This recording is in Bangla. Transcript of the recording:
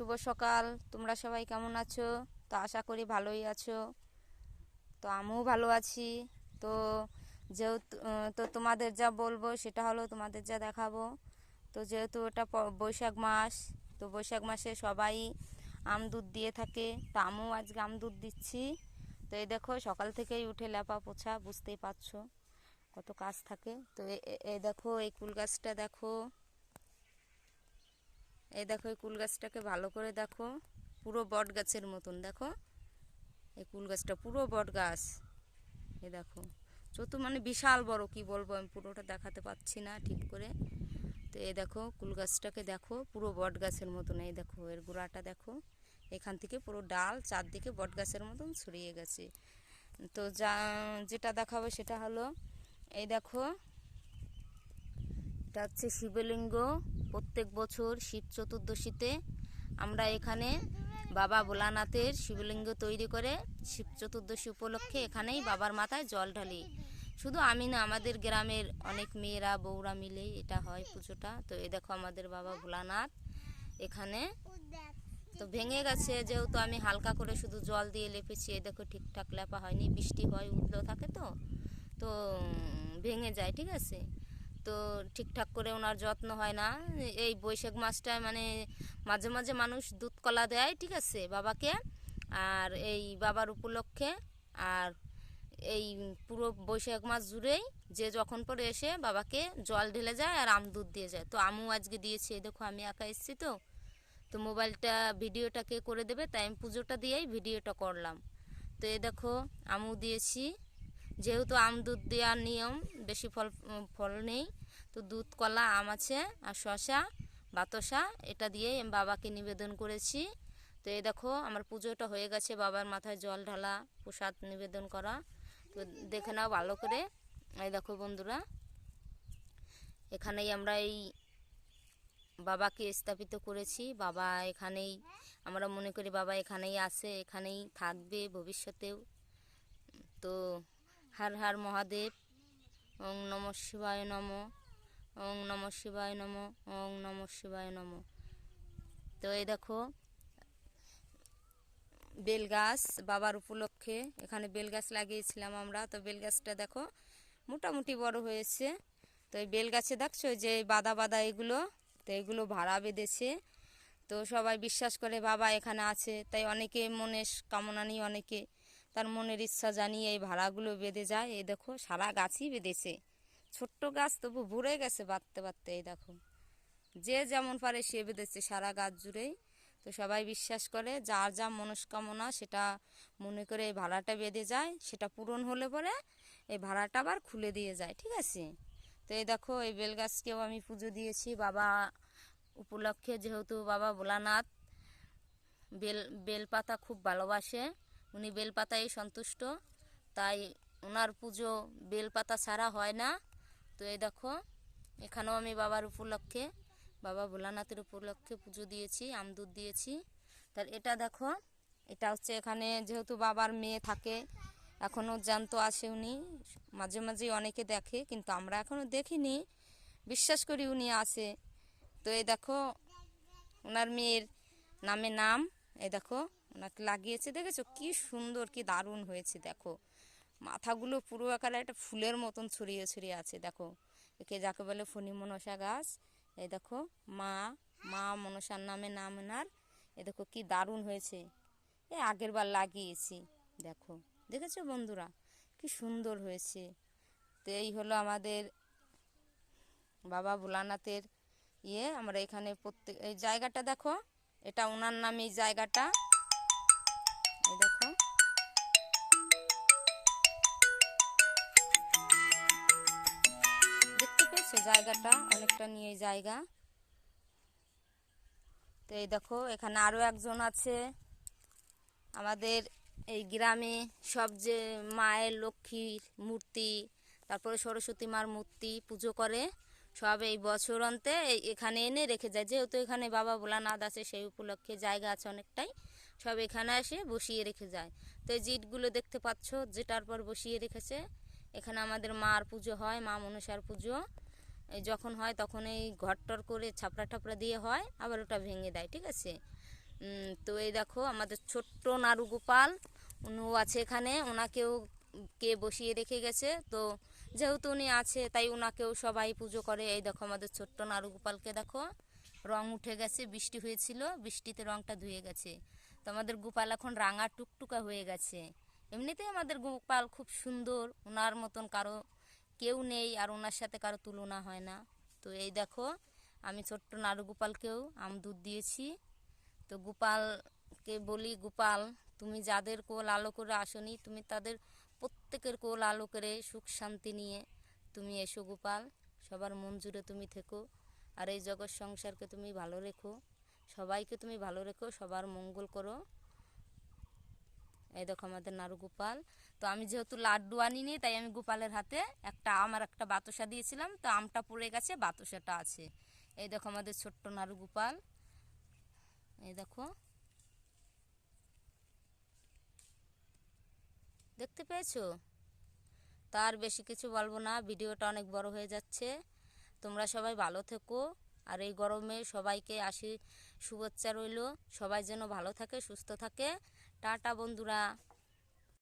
শুভ সকাল। তোমরা সবাই কেমন আছো? তো আশা করি ভালোই আছো। তো আমিও ভালো আছি। তো যেহেতু তো তোমাদের যা বলব সেটা হলো তোমাদের যা দেখাবো। তো যেহেতু এটা বৈশাখ মাস, তো বৈশাখ মাসে সবাই আম দুধ দিয়ে থাকে। তো আমিও আজকে আম দুধ দিচ্ছি। তো এই দেখো, সকাল থেকেই উঠে লেপা পোছা, বুঝতেই পারছ কত কাজ থাকে। তো এই দেখো, এই কুল গাছটা দেখো। এই দেখো, এই কুল গাছটাকে ভালো করে দেখো। পুরো বট গাছের মতন, দেখো। এই কুল গাছটা পুরো বট গাছ। এই দেখো চতু মানে বিশাল বড়, কি বলব আমি, পুরোটা দেখাতে পাচ্ছি না ঠিক করে। তো এই দেখো, কুল গাছটাকে দেখো, পুরো বট গাছের মতন। এই দেখো, এর গোড়াটা দেখো, এখান থেকে পুরো ডাল চারদিকে বট গাছের মতন ছড়িয়ে গেছে। তো যা, যেটা দেখাবো সেটা হলো, এই দেখো, এটা হচ্ছে শিবলিঙ্গ। প্রত্যেক বছর শিব চতুর্দশীতে আমরা এখানে বাবা ভোলানাথের শিবলিঙ্গ তৈরি করে শিব চতুর্দশী উপলক্ষে এখানেই বাবার মাথায় জল ঢালি। শুধু আমি না, আমাদের গ্রামের অনেক মেয়েরা, বউরা মিলেই এটা হয় পুজোটা। তো এ দেখো আমাদের বাবা ভোলানাথ এখানে। তো ভেঙে গেছে, যেহেতু আমি হালকা করে শুধু জল দিয়ে লেপেছি, এ দেখো ঠিকঠাক লেপা হয়নি, বৃষ্টি হয় উঠল থাকে তো। তো ভেঙে যায়, ঠিক আছে? তো ঠিকঠাক করে ওনার যত্ন হয় না। এই বৈশাখ মাসটায় মানে মাঝে মাঝে মানুষ দুধ কলা দেয়, ঠিক আছে, বাবাকে। আর এই বাবার উপলক্ষে, আর এই পুরো বৈশাখ মাস জুড়েই যে যখন পরে এসে বাবাকে জল ঢেলে যায় আর আম দুধ দিয়ে যায়। তো আমু আজকে দিয়েছি দেখো আমি একা এসেছি তো। তো মোবাইলটা, ভিডিওটাকে করে দেবে, তাই আমি পুজোটা দিয়েই ভিডিওটা করলাম। তো এ দেখো আমু দিয়েছি। যেহেতু আম দুধ দেওয়ার নিয়ম, বেশি ফল ফল নেই, তো দুধ, কলা, আম আছে আর শশা বাতাসা, এটা আমি বাবাকে নিবেদন করেছি। তো এই দেখো, আমার পুজোটা হয়ে গেছে, বাবার মাথায় জল ঢালা, প্রসাদ নিবেদন করা। তো দেখে নাও ভালো করে। এই দেখো বন্ধুরা, এখানেই আমরা এই বাবাকে স্থাপিত করেছি। বাবা এখানেই, আমরা মনে করি বাবা এখানেই আছে, এখানেই থাকবে ভবিষ্যতেও। তো হার হার মহাদেব। ওং নম শিবায় নম। ওং নম শিবায় নম। ওং নম শিবায় নম। তো এই দেখো বেল গাছ বাবার উপলক্ষে। এখানে বেল গাছ লাগিয়েছিলাম আমরা। তো বেল গাছটা দেখো, মোটামুটি বড় হয়েছে। তো এই বেল গাছে দেখছ যে বাদা বাদা এগুলো? তো এগুলো ভাড়া বেঁধেছে। তো সবাই বিশ্বাস করে বাবা এখানে আছে। তাই অনেকে মনে কামনা নিয়ে অনেকে তার মনের ইচ্ছা জানিয়ে এই ভাড়াগুলো বেঁধে যায়। এই দেখো, সারা গাছই বেঁধেছে। ছোট্ট গাছ, তবু ভরে গেছে বাঁধতে বাঁধতে, এই দেখো। যে যেমন পারে সে বেঁধেছে সারা গাছ জুড়েই। তো সবাই বিশ্বাস করে, যার যা মনস্কামনা, সেটা মনে করে এই ভাড়াটা বেঁধে যায়, সেটা পূরণ হলে পরে এই ভাড়াটা আবার খুলে দিয়ে যায়, ঠিক আছে? তো এই দেখো, এই বেলগাছকেও আমি পুজো দিয়েছি। বাবা উপলক্ষে যেহেতু বাবা ভোলানাথ, বেল, বেলপাতা খুব ভালোবাসে। উনি বেলপাতায় সন্তুষ্ট। তাই ওনার পুজো বেলপাতা ছাড়া হয় না। তো এই দেখো, এখানেও আমি বাবার উপলক্ষে, বাবা ভোলানাথের উপলক্ষে পুজো দিয়েছি আমদুধ দিয়েছি। তার এটা দেখো, এটা হচ্ছে এখানে যেহেতু বাবার মেয়ে থাকে, এখনও জ্যান্ত আসে উনি। মাঝে মাঝে অনেকে দেখে, কিন্তু আমরা এখনও দেখিনি। বিশ্বাস করি উনি আসে তো এই দেখো ওনার মেয়ের নামে নাম, এই দেখো। লাগিয়েছে, দেখেছ? কি সুন্দর, কি দারুণ হয়েছে, দেখো। মাথাগুলো পুরো একারে একটা ফুলের মতন ছড়িয়ে ছড়িয়ে আছে, দেখো। একে যাকে বলে ফণি মনসা গাছ, এই দেখো, মা মা মনসার নামে নাম ওনার এ দেখো, কি দারুণ হয়েছে। এ আগের বার লাগিয়েছি, দেখো। দেখেছ বন্ধুরা? কি সুন্দর হয়েছে। তো এই হলো আমাদের বাবা ভোলানাথের ইয়ে। আমরা এখানে প্রত্যেক, এই জায়গাটা দেখো, এটা ওনার নামে এই জায়গাটা। পেয়েছ জায়গাটা, অনেকটা নিয়ে জায়গা। তো এই দেখো, এখানে আরও একজন আছে। আমাদের এই গ্রামে সব যে মায়ের লক্ষ্মীর মূর্তি, তারপরে সরস্বতী মার মূর্তি পুজো করে, সব এই বছর অন্তে এখানে এনে রেখে যায়। যেহেতু এখানে বাবা ভোলানাথ আছে, সেই উপলক্ষে জায়গা আছে অনেকটাই, সব এখানে এসে বসিয়ে রেখে যায়। তো এই জিটগুলো দেখতে পাচ্ছ, যেটার পর বসিয়ে রেখেছে। এখানে আমাদের মার পুজো হয়, মা মনসার পুজো। যখন হয় তখন এই ঘরটর করে ছাপড়া ঠাপড়া দিয়ে হয়, আবার ওটা ভেঙে দেয়, ঠিক আছে? তো এই দেখো আমাদের ছোট্ট নারু গোপাল, উনিও আছে এখানে, ওনাকেও কে বসিয়ে রেখে গেছে। তো যেহেতু উনি আছে, তাই ওনাকেও সবাই পুজো করে। এই দেখো আমাদের ছোট্ট নারু গোপালকে দেখো, রং উঠে গেছে, বৃষ্টি হয়েছিল, বৃষ্টিতে রংটা ধুয়ে গেছে। তো আমাদের গোপাল এখন রাঙা টুকটুকা হয়ে গেছে। এমনিতেই আমাদের গোপাল খুব সুন্দর ওনার মতন কারও কেউ নেই আর ওনার সাথে কারও তুলনা হয় না। তো এই দেখো, আমি ছোট্ট নারু গোপালকেও আম দুধ দিয়েছি। তো গোপালকে বলি, গোপাল, তুমি যাদের কোল আলো করে আসনি, তুমি তাদের প্রত্যেকের কোল আলো করে সুখ শান্তি নিয়ে তুমি এসো গোপাল। সবার মন জুড়ে তুমি থেকো আর এই জগৎ সংসারকে তুমি ভালো রেখো। সবাইকে তুমি ভালো রেখো, সবার মঙ্গল করো। এই দেখো আমাদের নাড়ু গোপাল। তো আমি যেহেতু লাড্ডু আনিনি, তাই আমি গোপালের হাতে একটা আম আর একটা বাতাসা দিয়েছিলাম। তো আমটা পড়ে গেছে, বাতাসাটা আছে। এই দেখো আমাদের ছোট্ট নাড়ু গোপাল। এই দেখো। দেখতে পেয়েছ? তার বেশি কিছু বলব না, ভিডিওটা অনেক বড় হয়ে যাচ্ছে। তোমরা সবাই ভালো থেকো, আর এই গরমে সবাইকে আসি, শুভেচ্ছা রইল। সবাই যেন ভালো থাকে, সুস্থ থাকে। টাটা বন্ধুরা।